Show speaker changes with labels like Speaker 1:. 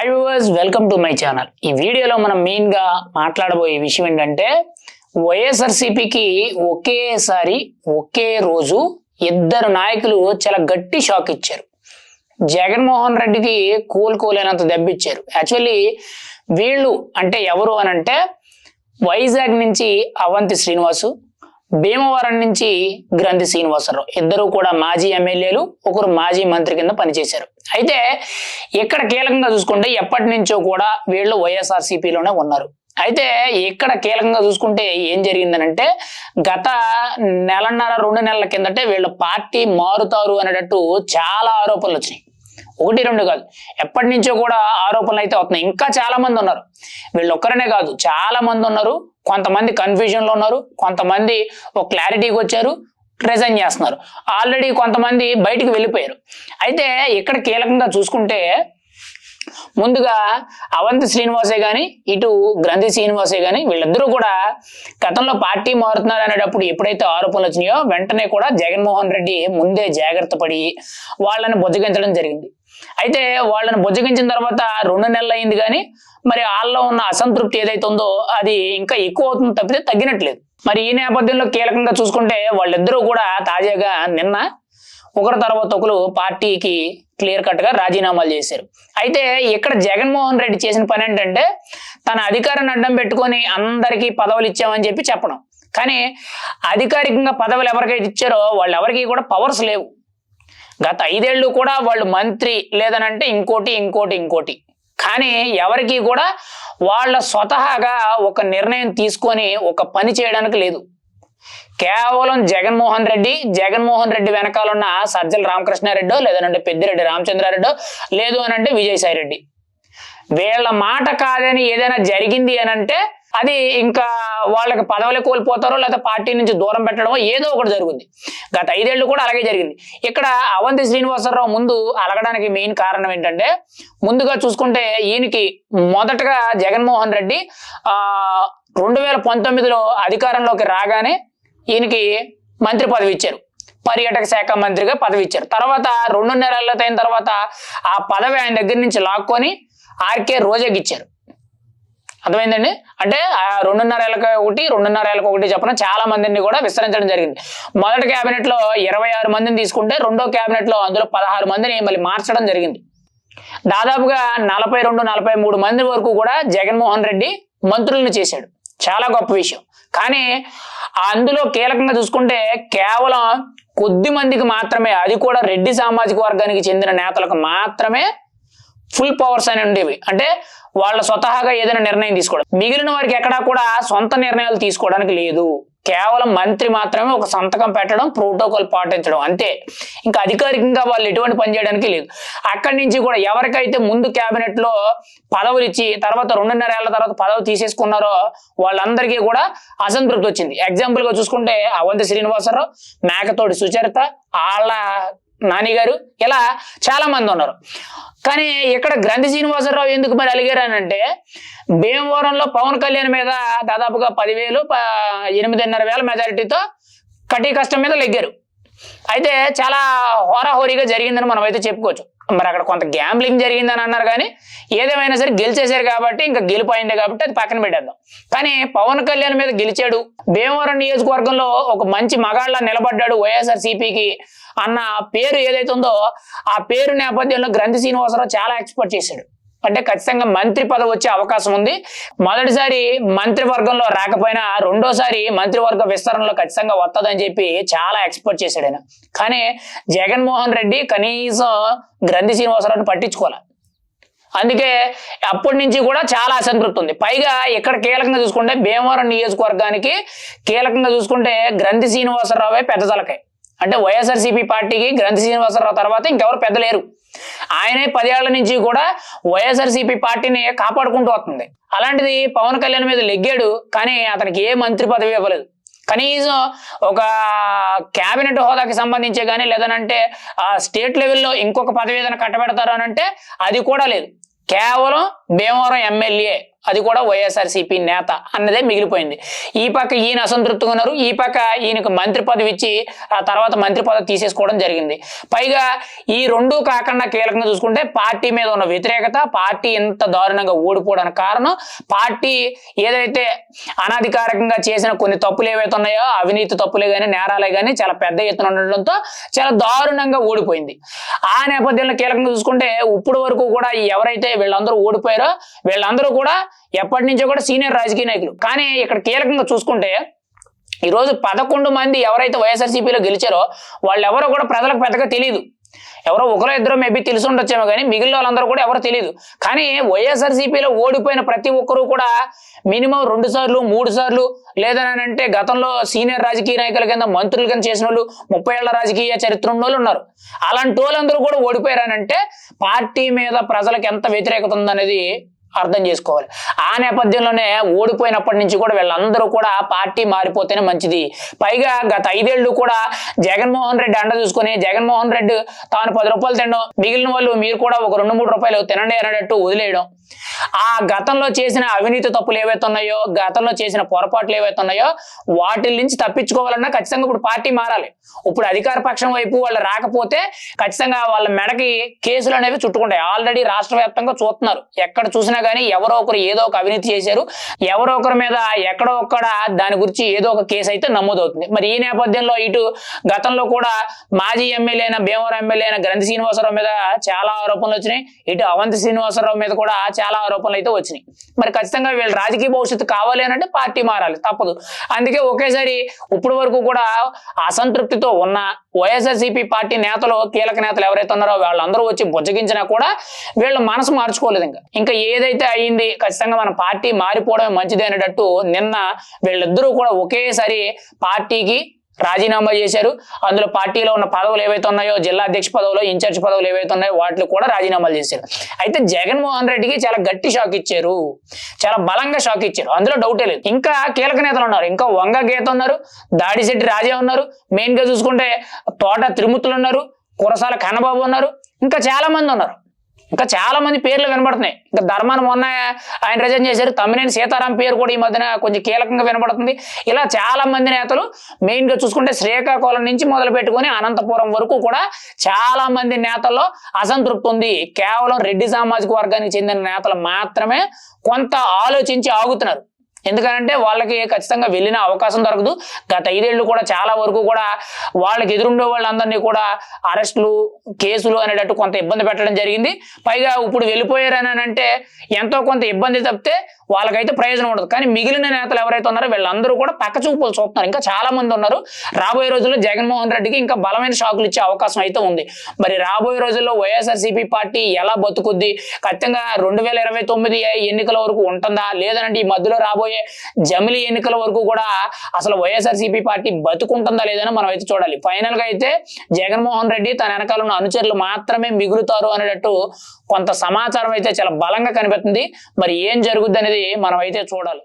Speaker 1: Hi viewers welcome to my channel ఈ వీడియోలో మనం మెయిన్గా మాట్లాడబోయే విషయం ఏంటంటే వైఎస్ఆర్సీపీకి ఒకేసారి ఒకే రోజు ఇద్దరు నాయకులు చాలా గట్టి షాక్ ఇచ్చారు. జగన్మోహన్ రెడ్డికి కోలుకోలేనంత దెబ్బిచ్చారు. యాక్చువల్లీ వీళ్ళు అంటే ఎవరు అని అంటే వైజాగ్ నుంచి అవంతి శ్రీనివాసు భీమవరం నుంచి గ్రంథి శ్రీనివాసరావు. ఇద్దరు కూడా మాజీ ఎమ్మెల్యేలు ఒకరు మాజీ మంత్రి కింద పనిచేశారు. అయితే ఇక్కడ కీలకంగా చూసుకుంటే ఎప్పటి నుంచో కూడా వీళ్ళు వైఎస్ఆర్సీపీలోనే ఉన్నారు. అయితే ఇక్కడ కీలకంగా చూసుకుంటే ఏం జరిగిందనంటే గత నెలన్నర రెండు నెలల కిందటే వీళ్ళు పార్టీ మారుతారు అనేటట్టు చాలా ఆరోపణలు వచ్చినాయి. ఒకటి రెండు కాదు. ఎప్పటి నుంచో కూడా ఆరోపణలు అయితే వస్తున్నాయి. ఇంకా చాలా మంది ఉన్నారు. వీళ్ళు ఒక్కరనే కాదు చాలా మంది ఉన్నారు. కొంతమంది కన్ఫ్యూజన్లో ఉన్నారు. కొంతమంది ఒక క్లారిటీకి వచ్చారు. రిజైన్ చేస్తున్నారు. ఆల్రెడీ కొంతమంది బయటికి వెళ్ళిపోయారు. అయితే ఇక్కడ కీలకంగా చూసుకుంటే ముందుగా అవంతి శ్రీనివాసే గాని ఇటు గ్రంథి శ్రీనివాసే గాని వీళ్ళిద్దరూ కూడా గతంలో పార్టీ మారుతున్నారు అనేటప్పుడు ఎప్పుడైతే ఆరోపణలు వచ్చినాయో వెంటనే కూడా జగన్మోహన్ రెడ్డి ముందే జాగ్రత్త పడి వాళ్ళని బుజ్జగించడం జరిగింది. అయితే వాళ్ళని బుజ్జగించిన తర్వాత రెండు నెలలు అయింది కానీ మరి వాళ్ళలో ఉన్న అసంతృప్తి ఏదైతే ఉందో అది ఇంకా ఎక్కువ అవుతుంది తప్పితే తగ్గినట్లేదు. మరి ఈ నేపథ్యంలో కీలకంగా చూసుకుంటే వాళ్ళిద్దరూ కూడా తాజాగా నిన్న ఒకరి తర్వాత ఒకరు పార్టీకి క్లియర్ కట్గా రాజీనామాలు చేశారు. అయితే ఇక్కడ జగన్మోహన్ రెడ్డి చేసిన పని ఏంటంటే తన అధికారాన్ని అడ్డం పెట్టుకొని అందరికీ పదవులు ఇచ్చామని చెప్పి చెప్పడం. కానీ అధికారికంగా పదవులు ఎవరికైతే ఇచ్చారో వాళ్ళు ఎవరికి కూడా పవర్స్ లేవు. గత ఐదేళ్ళు కూడా వాళ్ళు మంత్రి లేదనంటే ఇంకోటి ఇంకోటి ఇంకోటి. కానీ ఎవరికి కూడా వాళ్ళ స్వతహాగా ఒక నిర్ణయం తీసుకొని ఒక పని చేయడానికి లేదు. కేవలం జగన్మోహన్ రెడ్డి జగన్మోహన్ రెడ్డి వెనకాల ఉన్న సజ్జల రామకృష్ణారెడ్డో లేదనంటే పెద్దిరెడ్డి రామచంద్రారెడ్డో లేదు అనంటే విజయసాయి రెడ్డి వీళ్ళ మాట కాదని ఏదైనా జరిగింది అని అంటే అది ఇంకా వాళ్ళకి పదవులు కోల్పోతారో లేదా పార్టీ నుంచి దూరం పెట్టడమో ఏదో ఒకటి జరుగుతుంది గత ఐదేళ్ళు కూడా అలాగే జరిగింది. ఇక్కడ అవంతి శ్రీనివాసరావు ముందు అలగడానికి మెయిన్ కారణం ఏంటంటే ముందుగా చూసుకుంటే ఈయనకి మొదటగా జగన్మోహన్ రెడ్డి ఆ రెండు వేల పంతొమ్మిదిలో అధికారంలోకి రాగానే ఈయనకి మంత్రి పదవి ఇచ్చారు. పర్యాటక శాఖ మంత్రిగా పదవి ఇచ్చారు. తర్వాత రెండున్నర ఏళ్ళ అయిన తర్వాత ఆ పదవి ఆయన దగ్గర నుంచి లాక్కొని ఆర్కే రోజాకి ఇచ్చారు. అర్థమైందండి? అంటే ఆ రెండున్నర ఏళ్ళకి ఒకటి రెండున్నర ఏళ్ళకి ఒకటి చెప్పిన చాలా మందిని కూడా విస్తరించడం జరిగింది. మొదటి కేబినెట్లో ఇరవై ఆరు మందిని తీసుకుంటే రెండో కేబినెట్లో అందులో పదహారు మందిని మళ్ళీ మార్చడం జరిగింది. దాదాపుగా నలభై రెండు నలభై మూడు మంది వరకు కూడా జగన్మోహన్ రెడ్డి మంత్రులను చేశాడు. చాలా గొప్ప విషయం. కానీ అందులో కీలకంగా చూసుకుంటే కేవలం కొద్ది మందికి మాత్రమే అది కూడా రెడ్డి సామాజిక వర్గానికి చెందిన నేతలకు మాత్రమే ఫుల్ పవర్స్ అని ఉండేవి. అంటే వాళ్ళ స్వతహాగా ఏదైనా నిర్ణయం తీసుకోవడం. మిగిలిన వారికి ఎక్కడా కూడా సొంత నిర్ణయాలు తీసుకోవడానికి లేదు. కేవలం మంత్రి మాత్రమే ఒక సంతకం పెట్టడం ప్రోటోకాల్ పాటించడం అంతే. ఇంకా అధికారికంగా వాళ్ళు ఎటువంటి పని చేయడానికి లేదు. అక్కడి నుంచి కూడా ఎవరికైతే ముందు క్యాబినెట్లో పదవులు ఇచ్చి తర్వాత రెండున్నర ఏళ్ళ తర్వాత పదవి తీసేసుకున్నారో వాళ్ళందరికీ కూడా అసంతృప్తి వచ్చింది. ఎగ్జాంపుల్గా చూసుకుంటే అవంతి శ్రీనివాసరావు మేకతోటి సుచరిత వాళ్ళ నాని గారు ఇలా చాలా మంది ఉన్నారు. కానీ ఇక్కడ గ్రంథి శ్రీనివాసరావు ఎందుకు మరి అలిగారు అని అంటే భీమవరంలో పవన్ కళ్యాణ్ మీద దాదాపుగా పదివేలు ఎనిమిదిన్నర వేల మెజారిటీతో కటి కష్టం మీద లెగ్గారు. అయితే చాలా హోరాహోరీగా జరిగిందని మనం అయితే చెప్పుకోవచ్చు. మరి అక్కడ కొంత గ్యాంబ్లింగ్ జరిగిందని అన్నారు కానీ ఏదేమైనా సరే గెలిచేశారు కాబట్టి ఇంకా గెలిపోయింది కాబట్టి అది పక్కన పెట్టేద్దాం. కానీ పవన్ కళ్యాణ్ మీద గెలిచాడు. భీమవరం నియోజకవర్గంలో ఒక మంచి మగాళ్ళ నిలబడ్డాడు వైఎస్ఆర్ సిపికి అన్న పేరు ఏదైతే ఉందో ఆ పేరు నేపథ్యంలో గ్రంథి శ్రీనివాసరావు చాలా ఎక్స్పర్ట్ చేశాడు. అంటే ఖచ్చితంగా మంత్రి పదవి వచ్చే అవకాశం ఉంది. మొదటిసారి మంత్రివర్గంలో రాకపోయినా రెండోసారి మంత్రివర్గ విస్తరణలో ఖచ్చితంగా వస్తుందని చెప్పి చాలా ఎక్స్పెక్ట్ చేశాడు ఆయన. కానీ జగన్మోహన్ రెడ్డి కనీసం గ్రంథి శ్రీనివాసరావుని పట్టించుకోవాలి అందుకే అప్పటి నుంచి కూడా చాలా అసంతృప్తి ఉంది. పైగా ఇక్కడ కీలకంగా చూసుకుంటే భీమవరం నియోజకవర్గానికి కీలకంగా చూసుకుంటే గ్రంథి శ్రీనివాసరావే పెద్ద తలకాయ అంటే వైఎస్ఆర్సీపీ పార్టీకి గ్రంథి శ్రీనివాసరావు తర్వాత ఇంకెవరు పెద్ద లేరు. ఆయనే పదేళ్ళ నుంచి కూడా వైఎస్ఆర్సీపీ పార్టీని కాపాడుకుంటూ వస్తుంది. అలాంటిది పవన్ కళ్యాణ్ మీద లెగ్గాడు కానీ అతనికి ఏ మంత్రి పదవి ఇవ్వలేదు. కనీసం ఒక క్యాబినెట్ హోదాకి సంబంధించే కానీ లేదనంటే ఆ స్టేట్ లెవెల్లో ఇంకొక పదవి ఏదైనా కట్టబెడతారు అని అంటే అది కూడా లేదు. కేవలం భీమవరం ఎమ్మెల్యే అది కూడా వైఎస్ఆర్సీపీ నేత అన్నదే మిగిలిపోయింది. ఈ పక్క ఈయన అసంతృప్తిగా ఉన్నారు ఈ పక్క ఈయనకు మంత్రి పదవి ఇచ్చి ఆ తర్వాత మంత్రి పదవి తీసేసుకోవడం జరిగింది. పైగా ఈ రెండు కాకుండా కీలకంగా చూసుకుంటే పార్టీ మీద ఉన్న వ్యతిరేకత పార్టీ ఇంత దారుణంగా ఓడిపోవడానికి కారణం పార్టీ ఏదైతే అనధికారికంగా చేసిన కొన్ని తప్పులు ఏవైతే ఉన్నాయో అవినీతి తప్పులే కానీ నేరాలే కానీ చాలా పెద్ద ఎత్తున ఉండడంతో చాలా దారుణంగా ఓడిపోయింది ఆ నేపథ్యంలో కీలకంగా చూసుకుంటే ఇప్పుడు వరకు కూడా ఎవరైతే వీళ్ళందరూ ఓడిపోయారో వీళ్ళందరూ కూడా ఎప్పటి నుంచో కూడా సీనియర్ రాజకీయ నాయకులు. కానీ ఇక్కడ కీలకంగా చూసుకుంటే ఈ రోజు పదకొండు మంది ఎవరైతే వైఎస్ఆర్సీపీలో గెలిచారో వాళ్ళు ఎవరో కూడా ప్రజలకు పెద్దగా తెలియదు ఎవరో ఒకరో ఇద్దరు మేబీ తెలిసి ఉండొచ్చేమో కానీ మిగిలిన వాళ్ళందరూ కూడా ఎవరు తెలియదు కానీ వైఎస్ఆర్సీపీలో ఓడిపోయిన ప్రతి ఒక్కరూ కూడా మినిమం రెండు సార్లు మూడు సార్లు లేదని అంటే గతంలో సీనియర్ రాజకీయ నాయకుల కింద మంత్రుల కింద చేసిన వాళ్ళు ముప్పై ఏళ్ళ రాజకీయ చరిత్ర ఉన్న వాళ్ళు ఉన్నారు. అలాంటి వాళ్ళందరూ కూడా ఓడిపోయారనంటే పార్టీ మీద ప్రజలకు ఎంత వ్యతిరేకత ఉందనేది అర్థం చేసుకోవాలి. ఆ నేపథ్యంలోనే ఓడిపోయినప్పటి నుంచి కూడా వీళ్ళందరూ కూడా పార్టీ మారిపోతేనే మంచిది. పైగా గత ఐదేళ్ళు కూడా జగన్మోహన్ రెడ్డి అండ చూసుకొని జగన్మోహన్ రెడ్డి తాను పది రూపాయలు తినడం మిగిలిన వాళ్ళు మీరు కూడా ఒక రెండు మూడు రూపాయలు తినండి అనేటట్టు వదిలేయడం ఆ గతంలో చేసిన అవినీతి తప్పులు ఏవైతే ఉన్నాయో గతంలో చేసిన పొరపాట్లు ఏవైతే ఉన్నాయో వాటి నుంచి తప్పించుకోవాలన్నా ఖచ్చితంగా ఇప్పుడు పార్టీ మారాలి. ఇప్పుడు అధికార పక్షం వైపు వాళ్ళు రాకపోతే ఖచ్చితంగా వాళ్ళ మెడకి కేసులు అనేవి చుట్టుకుంటాయి. ఆల్రెడీ రాష్ట్ర వ్యాప్తంగా చూస్తున్నారు. ఎక్కడ చూసినా కానీ ఎవరో ఒకరు ఏదో ఒక అవినీతి చేశారు. ఎవరో ఒకరి మీద ఎక్కడో ఒక్కడ దాని గురించి ఏదో ఒక కేసు అయితే నమోదవుతుంది. మరి ఈ నేపథ్యంలో ఇటు గతంలో కూడా మాజీ ఎమ్మెల్యే అయిన భీమవరం ఎమ్మెల్యే అయిన గ్రంథి శ్రీనివాసరావు మీద చాలా ఆరోపణలు వచ్చినాయి. ఇటు అవంతి శ్రీనివాసరావు మీద కూడా చాలా ఆరోపణలు అయితే వచ్చినాయి. మరి ఖచ్చితంగా వీళ్ళు రాజకీయ భవిష్యత్తు కావాలి అని అంటే పార్టీ మారాలి తప్పదు. అందుకే ఒకేసారి ఇప్పుడు వరకు కూడా అసంతృప్తితో ఉన్న వైఎస్ఆర్సీపీ పార్టీ నేతలు కీలక నేతలు ఎవరైతే ఉన్నారో వాళ్ళందరూ వచ్చి బుజ్జగించినా కూడా వీళ్ళు మనసు మార్చుకోలేదు ఇంకా. ఇంకా ఏదైతే అయ్యింది ఖచ్చితంగా మన పార్టీ మారిపోవడమే మంచిది అనేటట్టు నిన్న వీళ్ళిద్దరూ కూడా ఒకేసారి పార్టీకి రాజీనామా చేశారు. అందులో పార్టీలో ఉన్న పదవులు ఏవైతే ఉన్నాయో జిల్లా అధ్యక్ష పదవులు ఇన్ఛార్జ్ పదవులు ఏవైతే ఉన్నాయో వాటికి కూడా రాజీనామాలు చేశారు. అయితే జగన్మోహన్ రెడ్డికి చాలా గట్టి షాక్ ఇచ్చారు. చాలా బలంగా షాక్ ఇచ్చారు. అందులో డౌటే లేదు. ఇంకా కీలక నేతలు ఉన్నారు. ఇంకా వంగ గీత ఉన్నారు. దాడిశెట్టి రాజా ఉన్నారు. మెయిన్గా చూసుకుంటే తోట తిరుమతులు ఉన్నారు. కురసాల కన్నబాబు ఉన్నారు. ఇంకా చాలా మంది ఉన్నారు. ఇంకా చాలా మంది పేర్లు వినబడుతున్నాయి. ఇంకా ధర్మాన్ని మొన్న ఆయన రిజైన్ చేశారు. తమ్మినేని సీతారాం పేరు కూడా ఈ మధ్యన కొంచెం కీలకంగా వినబడుతుంది. ఇలా చాలా మంది నేతలు మెయిన్గా చూసుకుంటే శ్రీకాకుళం నుంచి మొదలు పెట్టుకుని అనంతపురం వరకు కూడా చాలా మంది నేతల్లో అసంతృప్తి ఉంది. కేవలం రెడ్డి సామాజిక వర్గానికి చెందిన నేతలు మాత్రమే కొంత ఆలోచించి ఆగుతున్నారు. ఎందుకంటే వాళ్ళకి ఖచ్చితంగా వెళ్ళిన అవకాశం దొరకదు. గత ఐదేళ్ళు కూడా చాలా వరకు కూడా వాళ్ళకి ఎదురుండే వాళ్ళందరినీ కూడా అరెస్టులు కేసులు అనేటట్టు కొంత ఇబ్బంది పెట్టడం జరిగింది. పైగా ఇప్పుడు వెళ్ళిపోయారని అంటే ఎంతో కొంత ఇబ్బంది తప్పితే వాళ్ళకైతే ప్రయోజనం ఉండదు. కానీ మిగిలిన నేతలు ఎవరైతే ఉన్నారో వీళ్ళందరూ కూడా పక్క చూపులు చూస్తున్నారు ఇంకా చాలా మంది ఉన్నారు. రాబోయే రోజుల్లో జగన్మోహన్ రెడ్డికి ఇంకా బలమైన షాకులు ఇచ్చే అవకాశం అయితే ఉంది. మరి రాబోయే రోజుల్లో వైఎస్ఆర్సీపీ పార్టీ ఎలా బతుకుద్ది? ఖచ్చితంగా రెండు వేల ఇరవై తొమ్మిది ఎన్నికల వరకు ఉంటుందా? లేదంటే ఈ మధ్యలో రాబోయే జమిలీ ఎన్నికల వరకు కూడా అసలు వైఎస్ఆర్సీపీ పార్టీ బతుకుంటుందా లేదని మనం అయితే చూడాలి. ఫైనల్గా అయితే జగన్మోహన్ రెడ్డి తన వెనకాల ఉన్న అనుచరులు మాత్రమే మిగులుతారు అనేటట్టు కొంత సమాచారం అయితే చాలా బలంగా కనిపిస్తుంది మరి ఏం జరుగుద్ది అనేది మనం అయితే చూడాలి.